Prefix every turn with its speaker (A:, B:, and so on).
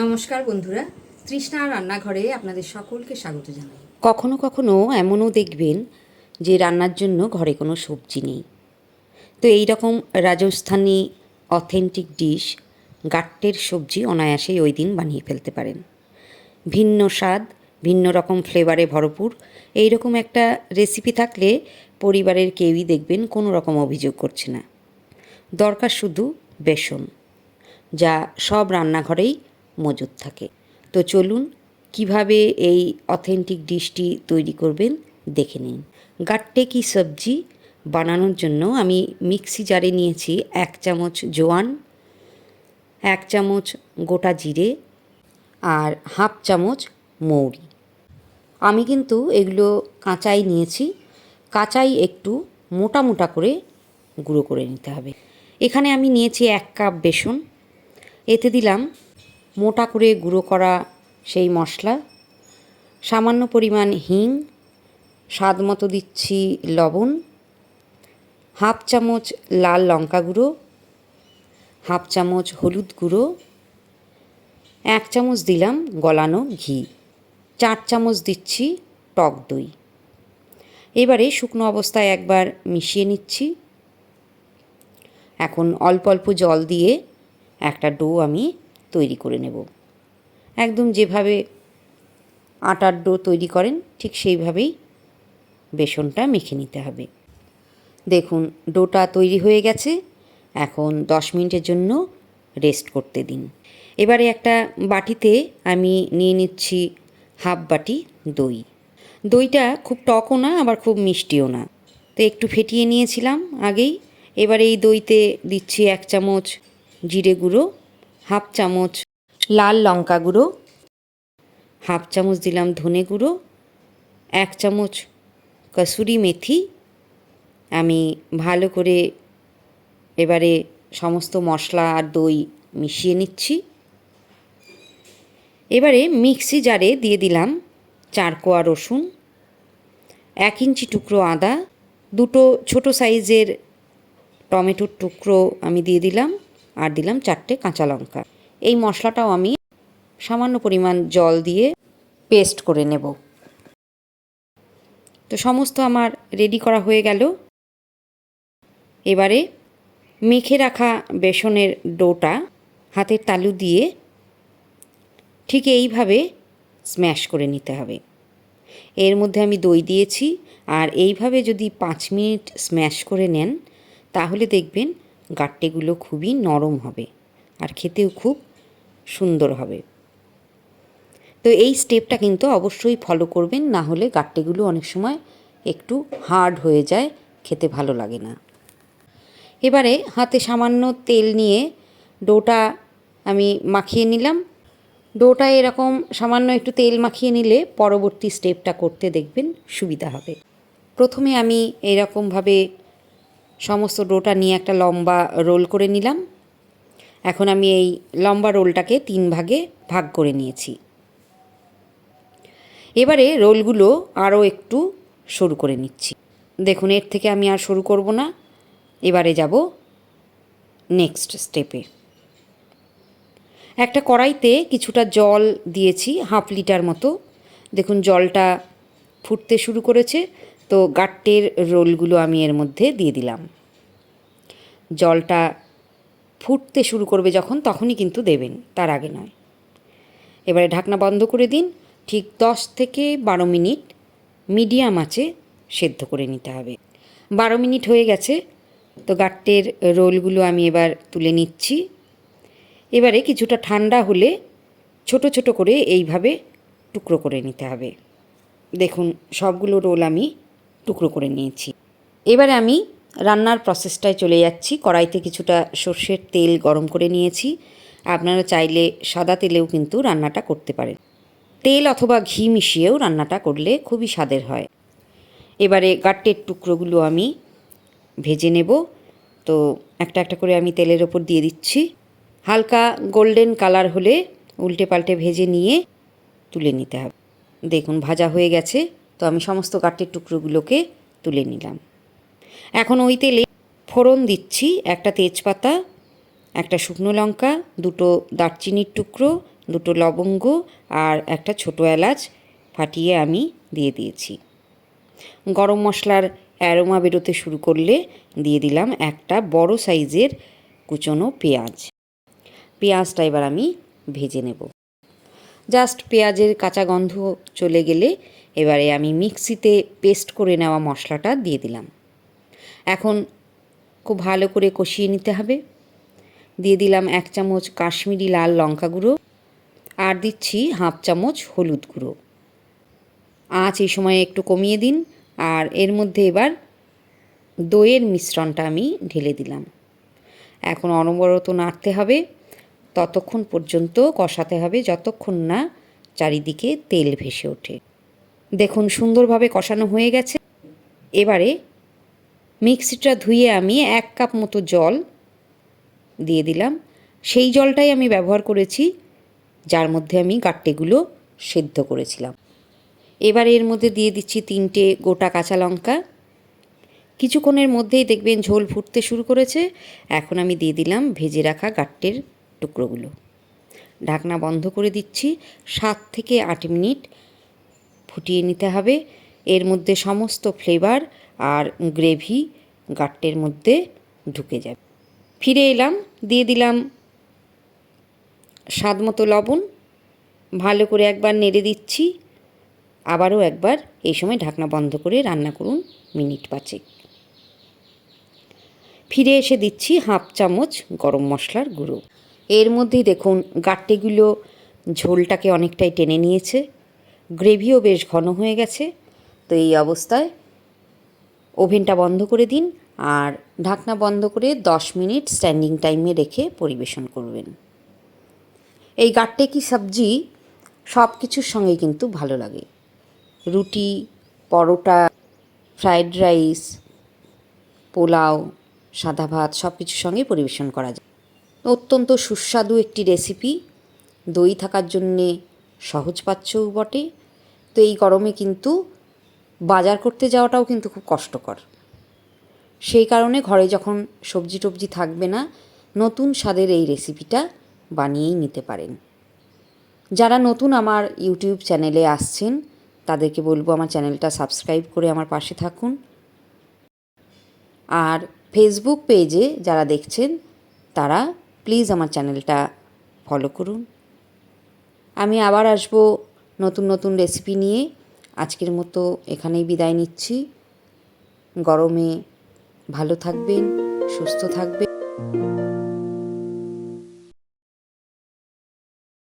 A: নমস্কার বন্ধুরা, তৃষ্ণা রান্নাঘরে আপনাদের সকলকে স্বাগত জানাই।
B: কখনো কখনো এমনও দেখবেন যে রান্নার জন্য ঘরে কোনো সবজি নেই। তো এই রকম রাজস্থানি অথেন্টিক ডিশ গাট্টের সবজি অনায়াসেই ওই দিন বানিয়ে ফেলতে পারেন। ভিন্ন স্বাদ, ভিন্ন রকম ফ্লেভারে ভরপুর। এই রকম একটা রেসিপি থাকলে পরিবারের কেউই দেখবেন কোনো রকম অভিযোগ করছে না। দরকার শুধু বেসন, যা সব রান্নাঘরেই মজুদ থাকে। তো চলুন কীভাবে এই অথেন্টিক ডিশটি তৈরি করবেন দেখে নিন। গাট্টে কি সবজি বানানোর জন্য আমি মিক্সি জারে নিয়েছি এক চামচ জোয়ান, এক চামচ গোটা জিরে আর হাফ চামচ মৌরি। আমি কিন্তু এগুলো কাঁচাই নিয়েছি। কাঁচাই একটু মোটা মোটা করে গুঁড়ো করে নিতে হবে। এখানে আমি নিয়েছি এক কাপ বেসন। এতে দিলাম মোটা করে গুঁড়ো করা সেই মশলা। সামান্য পরিমাণ হিং, স্বাদ মতো দিচ্ছি লবণ, হাফ চামচ লাল লঙ্কা গুঁড়ো, হাফ চামচ হলুদ গুঁড়ো, এক চামচ দিলাম গলানো ঘি, চার চামচ দিচ্ছি টক দই। এবারে শুকনো অবস্থায় একবার মিশিয়ে নিচ্ছি। এখন অল্প অল্প জল দিয়ে একটা ডো আমি তৈরি করে নেব। একদম যেভাবে আটার ডো তৈরি করেন, ঠিক সেইভাবেই বেসনটা মেখে নিতে হবে। দেখুন, ডোটা তৈরি হয়ে গেছে। এখন দশ মিনিটের জন্য রেস্ট করতে দিন। এবারে একটা বাটিতে আমি নিয়ে নিচ্ছি হাফ বাটি দই। দইটা খুব টকও না, আবার খুব মিষ্টিও না। তো একটু ফেটিয়ে নিয়েছিলাম আগেই। এবার এই দইতে দিচ্ছি এক চামচ জিরে গুঁড়ো। হাফ চামচ লাল লঙ্কা গুঁড়ো। হাফ চামচ দিলাম ধনে গুঁড়ো। এক চামচ কসুরি মেথি। আমি ভালো করে এবারে সমস্ত মশলা আর দই মিশিয়ে নিচ্ছি। এবারে মিক্সি জারে দিয়ে দিলাম চার কোয়া রসুন এক ইঞ্চি টুকরো আদা দুটো ছোট সাইজের টমেটোর টুকরো আমি দিয়ে দিলাম। আর দিলাম চারটে কাঁচা লঙ্কা। এই মশলাটাও আমি সামান্য পরিমাণ জল দিয়ে পেস্ট করে নেব। তো সমস্ত আমার রেডি করা হয়ে গেল। এবারে মেখে রাখা বেসনের ডোটা হাতের তালু দিয়ে ঠিক এইভাবে স্ম্যাশ করে নিতে হবে। এর মধ্যে আমি দই দিয়েছি। আর এইভাবে যদি পাঁচ মিনিট স্ম্যাশ করে নেন, তাহলে দেখবেন গাট্টেগুলো খুবই নরম হবে আর খেতেও খুব সুন্দর হবে। তো এই স্টেপটা কিন্তু অবশ্যই ফলো করবেন, না হলে গাট্টেগুলো অনেক সময় একটু হার্ড হয়ে যায়, খেতে ভালো লাগে না। এবারে হাতে সামান্য তেল নিয়ে ডোটা আমি মাখিয়ে নিলাম। ডোটা এরকম সামান্য একটু তেল মাখিয়ে নিলে পরবর্তী স্টেপটা করতে দেখবেন সুবিধা হবে। প্রথমে আমি এরকমভাবে সমস্ত ডোটা নিয়ে একটা লম্বা রোল করে নিলাম। এখন আমি এই লম্বা রোলটাকে তিন ভাগে ভাগ করে নিয়েছি। এবারে রোলগুলো আরও একটু সরু করে নিচ্ছি। দেখুন, এর থেকে আমি আর শুরু করব না। এবারে যাব নেক্সট স্টেপে। একটা কড়াইতে কিছুটা জল দিয়েছি, হাফ লিটার মতো। দেখুন, জলটা ফুটতে শুরু করেছে। তো গাট্টের রোলগুলো আমি এর মধ্যে দিয়ে দিলাম। জলটা ফুটতে শুরু করবে যখন, তখনই কিন্তু দেবেন, তার আগে নয়। এবারে ঢাকনা বন্ধ করে দিন, ঠিক দশ থেকে বারো মিনিট মিডিয়াম আঁচে সেদ্ধ করে নিতে হবে। বারো মিনিট হয়ে গেছে, তো গাট্টের রোলগুলো আমি এবার তুলে নিচ্ছি। এবারে কিছুটা ঠান্ডা হলে ছোট ছোট করে এইভাবে টুকরো করে নিতে হবে। দেখুন, সবগুলো রোল আমি টুকরো করে নিয়েছি। এবারে আমি রান্নার প্রসেসটায় চলে যাচ্ছি। কড়াইতে কিছুটা সর্ষের তেল গরম করে নিয়েছি। আপনারা চাইলে সাদা তেলেও কিন্তু রান্নাটা করতে পারেন। তেল অথবা ঘি মিশিয়েও রান্নাটা করলে খুবই স্বাদের হয়। এবারে গাট্টের টুকরোগুলো আমি ভেজে নেব। তো একটা একটা করে আমি তেলের ওপর দিয়ে দিচ্ছি। হালকা গোল্ডেন কালার হলে উল্টে পাল্টে ভেজে নিয়ে তুলে নিতে হবে। দেখুন, ভাজা হয়ে গেছে। তো আমি সমস্ত কাঠের টুকরোগুলোকে তুলে নিলাম। এখন ওই তেলে ফোড়ন দিচ্ছি, একটা তেজপাতা, একটা শুকনো লঙ্কা, দুটো দারচিনির টুকরো, দুটো লবঙ্গ আর একটা ছোটো এলাচ ফাটিয়ে আমি দিয়ে দিয়েছি। গরম মশলার অ্যারোমা বেরোতে শুরু করলে দিয়ে দিলাম একটা বড় সাইজের কুচনো পেঁয়াজ। পেঁয়াজটা এবার আমি ভেজে নেব। জাস্ট পেঁয়াজের কাঁচা গন্ধ চলে গেলে এবারে আমি মিক্সিতে পেস্ট করে নেওয়া মশলাটা দিয়ে দিলাম। এখন খুব ভালো করে কষিয়ে নিতে হবে। দিয়ে দিলাম এক চামচ কাশ্মীরি লাল লঙ্কা গুঁড়ো আর দিচ্ছি হাফ চামচ হলুদ গুঁড়ো। আঁচ এই সময় একটু কমিয়ে দিন আর এর মধ্যে এবার দইয়ের মিশ্রণটা আমি ঢেলে দিলাম। এখন অনবরত নাড়তে হবে। ততক্ষণ পর্যন্ত কষাতে হবে যতক্ষণ না চারিদিকে তেল ভেসে ওঠে। দেখুন, সুন্দরভাবে কষানো হয়ে গেছে। এবারে মিক্সিটা ধুয়ে আমি এক কাপ মতো জল দিয়ে দিলাম। সেই জলটাই আমি ব্যবহার করেছি, যার মধ্যে আমি গাট্টেগুলো সেদ্ধ করেছিলাম। এবার এর মধ্যে দিয়ে দিচ্ছি তিনটে গোটা কাঁচা লঙ্কা। কিছুক্ষণের মধ্যেই দেখবেন ঝোল ফুটতে শুরু করেছে। এখন আমি দিয়ে দিলাম ভেজে রাখা গাট্টের টুকরোগুলো। ঢাকনা বন্ধ করে দিচ্ছি সাত থেকে আট মিনিট। ফুটিয়ে নিতে হবে। এর মধ্যে সমস্ত ফ্লেভার আর গ্রেভি গাট্টের মধ্যে ঢুকে যাবে। ফিরে এলাম, দিয়ে দিলাম স্বাদ মতো লবণ। ভালো করে একবার নেড়ে দিচ্ছি। আবারও একবার এই সময় ঢাকনা বন্ধ করে রান্না করুন মিনিট পাঁচেক। ফিরে এসে দিচ্ছি হাফ চামচ গরম মশলার গুঁড়ো। এর মধ্যেই দেখুন, গাট্টেগুলো ঝোলটাকে অনেকটাই টেনে নিয়েছে। গ্রেভিও বেশ ঘন হয়ে গেছে, তো এই অবস্থায় ওভেনটা বন্ধ করে দিন আর ঢাকনা বন্ধ করে দশ মিনিট স্ট্যান্ডিং টাইমে রেখে পরিবেশন করবেন। এই গাট্টে কি সবজি সব কিছুর সঙ্গে কিন্তু ভালো লাগে। রুটি, পরোটা ফ্রায়েড রাইস, পোলাও, সাদা ভাত সব কিছুর সঙ্গে পরিবেশন করা যায়। অত্যন্ত সুস্বাদু একটি রেসিপি। দই থাকার জন্যে সহজপাচ্যও বটে। তো এই গরমে কিন্তু বাজার করতে যাওয়াটাও কিন্তু খুব কষ্টকর। সেই কারণে ঘরে যখন সবজি টবজি থাকবে না, নতুন স্বাদের এই রেসিপিটা বানিয়েই নিতে পারেন। যারা নতুন আমার ইউটিউব চ্যানেলে আসছেন, তাদেরকে বলব আমার চ্যানেলটা সাবস্ক্রাইব করে আমার পাশে থাকুন। আর ফেসবুক পেজে যারা দেখছেন, তারা প্লিজ আমার চ্যানেলটা ফলো করুন। আমি আবার আসব নতুন নতুন রেসিপি নিয়ে। আজকের মতো এখানেই বিদায় নিচ্ছি। গরমে ভালো থাকবেন, সুস্থ থাকবেন।